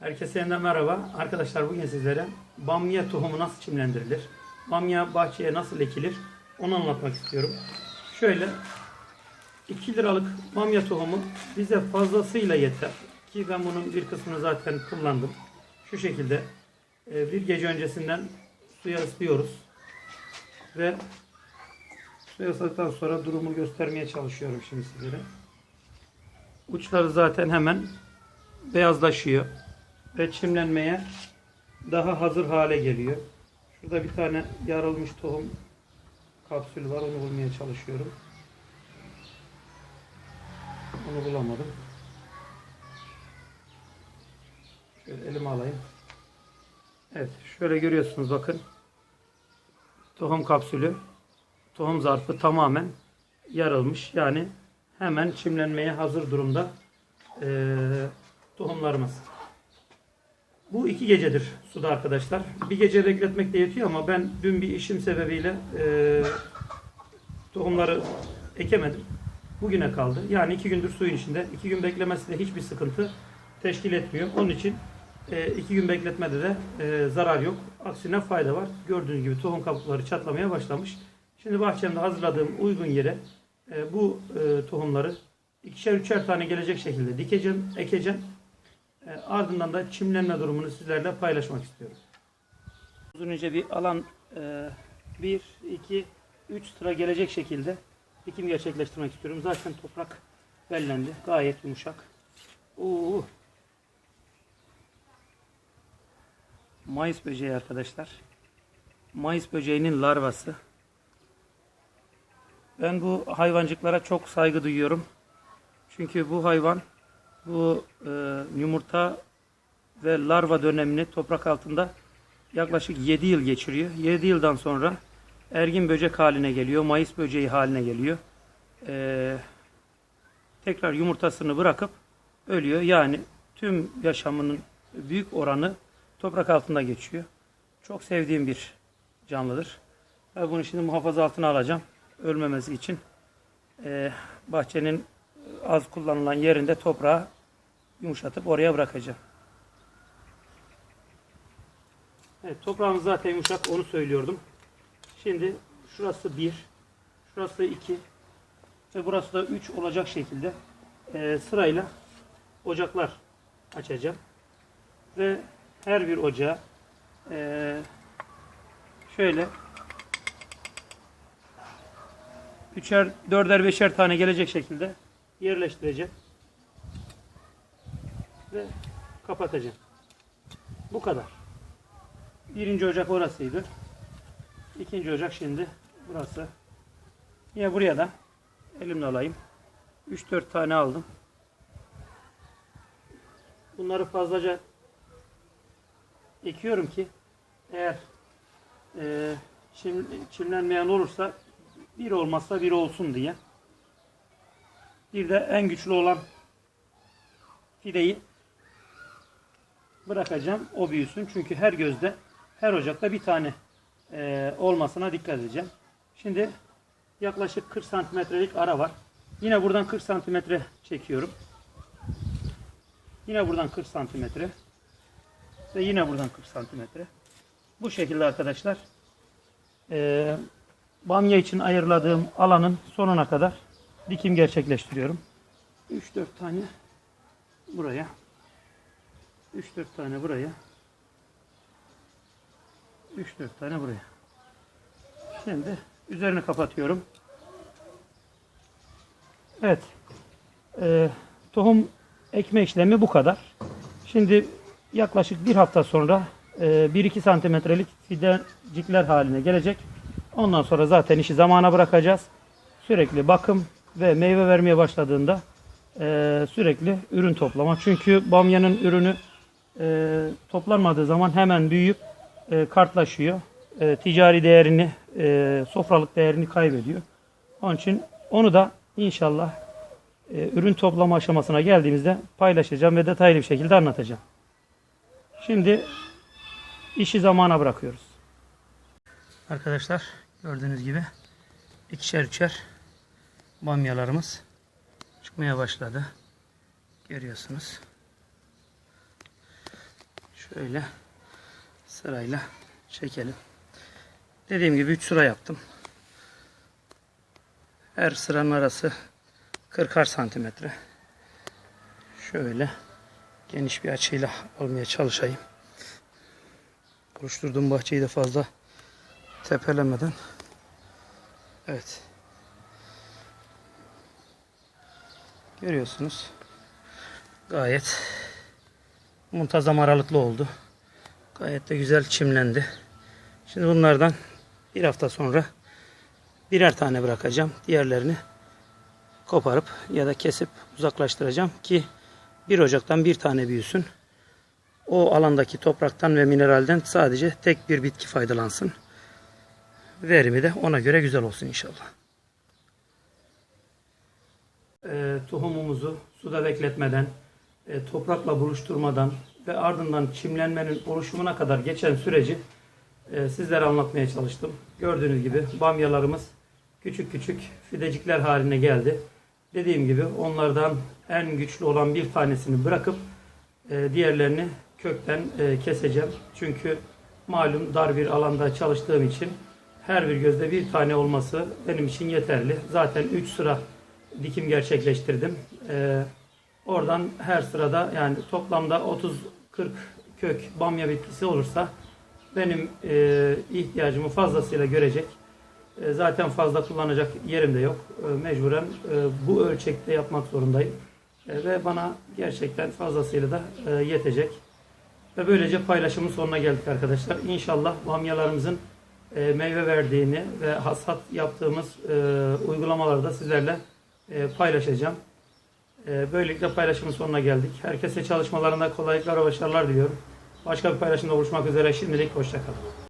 Herkese yeniden merhaba. Arkadaşlar bugün sizlere bamya tohumu nasıl çimlendirilir? Bamya bahçeye nasıl ekilir? Onu anlatmak istiyorum. Şöyle 2 liralık bamya tohumu bize fazlasıyla yeter. Ki ben bunun bir kısmını zaten kullandım. Şu şekilde e, bir gece öncesinden suya ıslıyoruz. Ve suya ısladıktan sonra durumu göstermeye çalışıyorum şimdi sizlere. Uçları zaten hemen beyazlaşıyor ve çimlenmeye daha hazır hale geliyor. Şurada bir tane yarılmış tohum kapsülü var. Onu bulmaya çalışıyorum. Onu bulamadım. Şöyle elime alayım. Evet. Şöyle görüyorsunuz bakın. Tohum kapsülü. Tohum zarfı tamamen yarılmış. Yani hemen çimlenmeye hazır durumda eee, tohumlarımız. Bu iki gecedir suda arkadaşlar. Bir gece bekletmek de yetiyor ama ben dün bir işim sebebiyle eee, tohumları ekemedim. Bugüne kaldı. Yani iki gündür suyun içinde. İki gün beklemesi de hiçbir sıkıntı teşkil etmiyor. Onun için e, iki gün bekletmede de e, zarar yok. Aksine fayda var. Gördüğünüz gibi tohum kabukları çatlamaya başlamış. Şimdi bahçemde hazırladığım uygun yere e, bu e, tohumları ikişer üçer tane gelecek şekilde dikeceğim, ekeceğim. E, ardından da çimlenme durumunu sizlerle paylaşmak istiyorum. Uzun ince bir alan e, 1, 2, 3 sıra gelecek şekilde dikim gerçekleştirmek istiyorum. Zaten toprak bellendi. Gayet yumuşak. Oo. Mayıs böceği arkadaşlar. Mayıs böceğinin larvası. Ben bu hayvancıklara çok saygı duyuyorum. Çünkü bu hayvan bu e, yumurta ve larva dönemini toprak altında yaklaşık 7 yıl geçiriyor. 7 yıldan sonra ergin böcek haline geliyor. Mayıs böceği haline geliyor. E, tekrar yumurtasını bırakıp ölüyor. Yani tüm yaşamının büyük oranı toprak altında geçiyor. Çok sevdiğim bir canlıdır. Ben bunu şimdi muhafaza altına alacağım. Ölmemesi için. Ee, bahçenin az kullanılan yerinde toprağı yumuşatıp oraya bırakacağım. Evet toprağımız zaten yumuşak onu söylüyordum. Şimdi şurası 1, şurası 2 ve burası da 3 olacak şekilde e, sırayla ocaklar açacağım. Ve her bir ocağa e, şöyle üçer, dörder, beşer tane gelecek şekilde yerleştireceğim. Ve kapatacağım. Bu kadar. Birinci ocak orasıydı. İkinci ocak şimdi burası. Yine buraya da elimle alayım. 3-4 tane aldım. Bunları fazlaca ekiyorum ki eğer e, çim, çimlenmeyen olursa bir olmazsa bir olsun diye. Bir de en güçlü olan fideyi bırakacağım. O büyüsün. Çünkü her gözde her ocakta bir tane e, olmasına dikkat edeceğim. Şimdi yaklaşık 40 santimetrelik ara var. Yine buradan 40 santimetre çekiyorum. Yine buradan 40 santimetre. Ve yine buradan 40 santimetre. Bu şekilde arkadaşlar e, bamya için ayırladığım alanın sonuna kadar dikim gerçekleştiriyorum. 3-4 tane buraya. 3-4 tane buraya. 3-4 tane buraya. Şimdi üzerini kapatıyorum. Evet. Ee, tohum ekme işlemi bu kadar. Şimdi yaklaşık bir hafta sonra e, 1-2 santimetrelik fidecikler haline gelecek. Ondan sonra zaten işi zamana bırakacağız. Sürekli bakım ve meyve vermeye başladığında e, sürekli ürün toplama. Çünkü bamyanın ürünü e, toplanmadığı zaman hemen büyüyüp e, kartlaşıyor. E, ticari değerini, e, sofralık değerini kaybediyor. Onun için onu da inşallah e, ürün toplama aşamasına geldiğimizde paylaşacağım ve detaylı bir şekilde anlatacağım. Şimdi işi zamana bırakıyoruz. Arkadaşlar gördüğünüz gibi ikişer üçer bamyalarımız çıkmaya başladı. Görüyorsunuz. Şöyle sırayla çekelim. Dediğim gibi 3 sıra yaptım. Her sıranın arası 40'ar santimetre. Şöyle geniş bir açıyla almaya çalışayım. Oluşturduğum bahçeyi de fazla tepelemeden. Evet. Görüyorsunuz. Gayet muntazam aralıklı oldu. Gayet de güzel çimlendi. Şimdi bunlardan bir hafta sonra birer tane bırakacağım. Diğerlerini koparıp ya da kesip uzaklaştıracağım ki 1 Ocak'tan bir tane büyüsün. O alandaki topraktan ve mineralden sadece tek bir bitki faydalansın. Verimi de ona göre güzel olsun inşallah. E, tohumumuzu suda bekletmeden, e, toprakla buluşturmadan ve ardından çimlenmenin oluşumuna kadar geçen süreci e, sizlere anlatmaya çalıştım. Gördüğünüz gibi bamyalarımız küçük küçük fidecikler haline geldi. Dediğim gibi onlardan en güçlü olan bir tanesini bırakıp e, diğerlerini kökten e, keseceğim. Çünkü malum dar bir alanda çalıştığım için her bir gözde bir tane olması benim için yeterli. Zaten 3 sıra dikim gerçekleştirdim. E, oradan her sırada yani toplamda 30-40 kök bamya bitkisi olursa benim e, ihtiyacımı fazlasıyla görecek. E, zaten fazla kullanacak yerim de yok. E, mecburen e, bu ölçekte yapmak zorundayım. E, ve bana gerçekten fazlasıyla da e, yetecek. Ve böylece paylaşımın sonuna geldik arkadaşlar. İnşallah bamyalarımızın e, meyve verdiğini ve hasat yaptığımız e, uygulamaları da sizlerle e, paylaşacağım. E, böylelikle paylaşımın sonuna geldik. Herkese çalışmalarında kolaylıklar ve başarılar diliyorum. Başka bir paylaşımda buluşmak üzere. Şimdilik hoşçakalın.